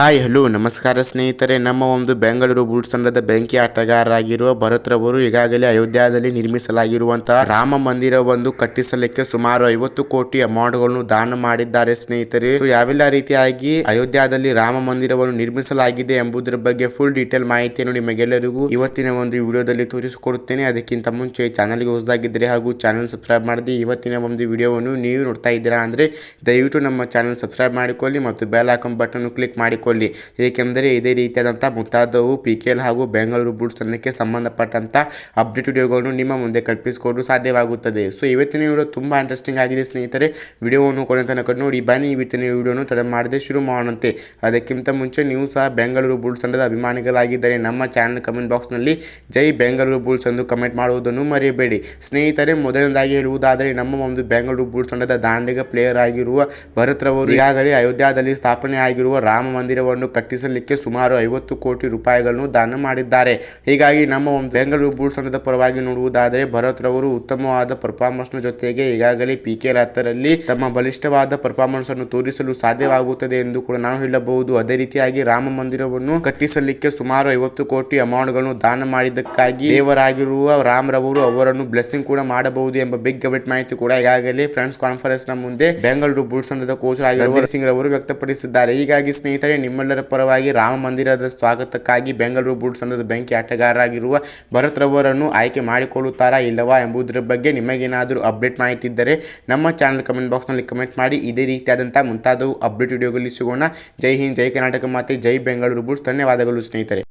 Hi, hello, ನಮಸ್ಕಾರ ಸ್ನೇಹಿತರೆ. ನಮ್ಮ ಒಂದು ಬೆಂಗಳೂರು ಬುಲ್ಸ್ ತಂಡದ ಬೆಂಕಿ ಆಟಗಾರರಾಗಿರುವ ಭರತ್ ರವರು ಈಗಾಗಲೇ ಅಯೋಧ್ಯದಲ್ಲಿ ನಿರ್ಮಿಸಲಾಗಿರುವಂತಹ ರಾಮ ಮಂದಿರವನ್ನು ಕಟ್ಟಿಸಲಿಕ್ಕೆ ಸುಮಾರು ಐವತ್ತು ಕೋಟಿ ಅಮೌಂಟ್ಗಳನ್ನು ದಾನ ಮಾಡಿದ್ದಾರೆ ಸ್ನೇಹಿತರೆ. ಯಾವೆಲ್ಲ ರೀತಿಯಾಗಿ ಅಯೋಧ್ಯದಲ್ಲಿ ರಾಮ ಮಂದಿರವನ್ನು ನಿರ್ಮಿಸಲಾಗಿದೆ ಎಂಬುದರ ಬಗ್ಗೆ ಫುಲ್ ಡೀಟೇಲ್ ಮಾಹಿತಿಯನ್ನು ನಿಮಗೆಲ್ಲರಿಗೂ ಇವತ್ತಿನ ಒಂದು ವಿಡಿಯೋದಲ್ಲಿ ತೋರಿಸಿಕೊಡುತ್ತೇನೆ. ಅದಕ್ಕಿಂತ ಮುಂಚೆ ಚಾನಲ್ಗೆ ಹೊಸದಾಗಿದ್ದರೆ ಹಾಗೂ ಚಾನಲ್ ಸಬ್ಸ್ಕ್ರೈಬ್ ಮಾಡದೆ ಇವತ್ತಿನ ಒಂದು ವಿಡಿಯೋವನ್ನು ನೀವು ನೋಡ್ತಾ ಇದ್ದೀರಾ ಅಂದ್ರೆ ದಯವಿಟ್ಟು ನಮ್ಮ ಚಾನಲ್ ಸಬ್ಸ್ಕ್ರೈಬ್ ಮಾಡಿಕೊಳ್ಳಿ ಮತ್ತು ಬೆಲ್ ಐಕಾನ್ ಬಟನ್ ಕ್ಲಿಕ್ ಮಾಡಿಕೊಳ್ಳಿ. ಏಕೆಂದರೆ ಇದೇ ರೀತಿಯಾದಂಥ ಮುಂತಾದವು ಪಿ ಕೆ ಎಲ್ ಹಾಗೂ ಬೆಂಗಳೂರು ಬುಲ್ಸ್ ತಂಡಕ್ಕೆ ಸಂಬಂಧಪಟ್ಟಂಥ ಅಪ್ಡೇಟ್ ವಿಡಿಯೋಗಳನ್ನು ನಿಮ್ಮ ಮುಂದೆ ಕಲ್ಪಿಸಿಕೊಂಡು ಸಾಧ್ಯವಾಗುತ್ತದೆ. ಸೊ ಇವತ್ತಿನ ವಿಡಿಯೋ ತುಂಬ ಇಂಟ್ರೆಸ್ಟಿಂಗ್ ಆಗಿದೆ ಸ್ನೇಹಿತರೆ. ವಿಡಿಯೋವನ್ನು ಕೊನೆ ತನಕ ನೋಡಿ, ಬನ್ನಿ ಇವತ್ತಿನ ವಿಡಿಯೋನು ತಡೆ ಮಾಡದೆ ಶುರು ಮಾಡೋಣಂತೆ. ಅದಕ್ಕಿಂತ ಮುಂಚೆ ನೀವು ಸಹ ಬೆಂಗಳೂರು ಬುಲ್ಸ್ ತಂಡದ ಅಭಿಮಾನಿಗಳಾಗಿದ್ದರೆ ನಮ್ಮ ಚಾನಲ್ ಕಮೆಂಟ್ ಬಾಕ್ಸ್ನಲ್ಲಿ ಜೈ ಬೆಂಗಳೂರು ಬುಲ್ಸ್ ಎಂದು ಕಮೆಂಟ್ ಮಾಡುವುದನ್ನು ಮರೆಯಬೇಡಿ. ಸ್ನೇಹಿತರೆ, ಮೊದಲನೇದಾಗಿ ಹೇಳುವುದಾದರೆ, ನಮ್ಮ ಒಂದು ಬೆಂಗಳೂರು ಬುಲ್ಸ್ ತಂಡದ ದಾಂಡಿಗ ಪ್ಲೇಯರ್ ಆಗಿರುವ ಭರತ್ ರವರು ಈಗಾಗಲೇ ಅಯೋಧ್ಯದಲ್ಲಿ ಸ್ಥಾಪನೆ ಆಗಿರುವ ರಾಮ ಮಂದಿರವನ್ನು ಕಟ್ಟಿಸಲಿಕ್ಕೆ ಸುಮಾರು ಐವತ್ತು ಕೋಟಿ ರೂಪಾಯಿಗಳನ್ನು ದಾನ ಮಾಡಿದ್ದಾರೆ. ಹೀಗಾಗಿ ನಮ್ಮ ಒಂದು ಬೆಂಗಳೂರು ಬುಲ್ಸ್ ತಂಡದ ಪರವಾಗಿ ನೋಡುವುದಾದರೆ ಭರತ್ ರವರು ಉತ್ತಮವಾದ ಪರ್ಫಾರ್ಮೆನ್ಸ್ ಜೊತೆಗೆ ಈಗಾಗಲೇ ಪಿ ಕೆ ರಾತರಲ್ಲಿ ತಮ್ಮ ಬಲಿಷ್ಠವಾದ ಪರ್ಫಾರ್ಮೆನ್ಸ್ ಅನ್ನು ತೋರಿಸಲು ಸಾಧ್ಯವಾಗುತ್ತದೆ ಎಂದು ಕೂಡ ನಾವು ಹೇಳಬಹುದು. ಅದೇ ರೀತಿಯಾಗಿ ರಾಮ ಮಂದಿರವನ್ನು ಕಟ್ಟಿಸಲಿಕ್ಕೆ ಸುಮಾರು ಐವತ್ತು ಕೋಟಿ ಅಮೌಂಟ್ಗಳನ್ನು ದಾನ ಮಾಡಿದ್ದಕ್ಕಾಗಿ ದೇವರಾಗಿರುವ ರಾಮ್ ರವರು ಅವರನ್ನು ಬ್ಲೆಸ್ಸಿಂಗ್ ಕೂಡ ಮಾಡಬಹುದು ಎಂಬ ಬಿಗ್ ಅಪ್ಡೇಟ್ ಮಾಹಿತಿ ಕೂಡ ಈಗಾಗಲೇ ಫ್ರೆಂಡ್ಸ್ ಕಾನ್ಫರೆನ್ಸ್ನ ಮುಂದೆ ಬೆಂಗಳೂರು ಬುಲ್ಸ್ ತಂಡದ ಕೋಚ್ ಆಗಿರುವ ಸಿಂಗ್ ರವರು ವ್ಯಕ್ತಪಡಿಸಿದ್ದಾರೆ. ಹೀಗಾಗಿ ಸ್ನೇಹಿತರೆ ನಿಮ್ಮೆಲ್ಲರ ಪರವಾಗಿ ರಾಮ ಮಂದಿರದ ಸ್ವಾಗತಕ್ಕಾಗಿ ಬೆಂಗಳೂರು ಬುಲ್ಸ್ ತಂಡದ ಬೆಂಕಿ ಆಟಗಾರರಾಗಿರುವ ಭರತ್ ರವರನ್ನು ಆಯ್ಕೆ ಮಾಡಿಕೊಳ್ಳುತ್ತಾರಾ ಇಲ್ಲವಾ ಎಂಬುದರ ಬಗ್ಗೆ ನಿಮಗೇನಾದರೂ ಅಪ್ಡೇಟ್ ಮಾಹಿತಿ ಇದ್ದರೆ ನಮ್ಮ ಚಾನಲ್ ಕಮೆಂಟ್ ಬಾಕ್ಸ್ನಲ್ಲಿ ಕಮೆಂಟ್ ಮಾಡಿ. ಇದೇ ರೀತಿಯಾದಂಥ ಮುಂತಾದವು ಅಪ್ಡೇಟ್ ವಿಡಿಯೋಗಳು ಸಿಗೋಣ ಜೈ ಹಿಂದ್, ಜೈ ಕರ್ನಾಟಕ ಮಾತೆ, ಜೈ ಬೆಂಗಳೂರು ಬುಲ್ಸ್ ಧನ್ಯವಾದಗಳು ಸ್ನೇಹಿತರೆ.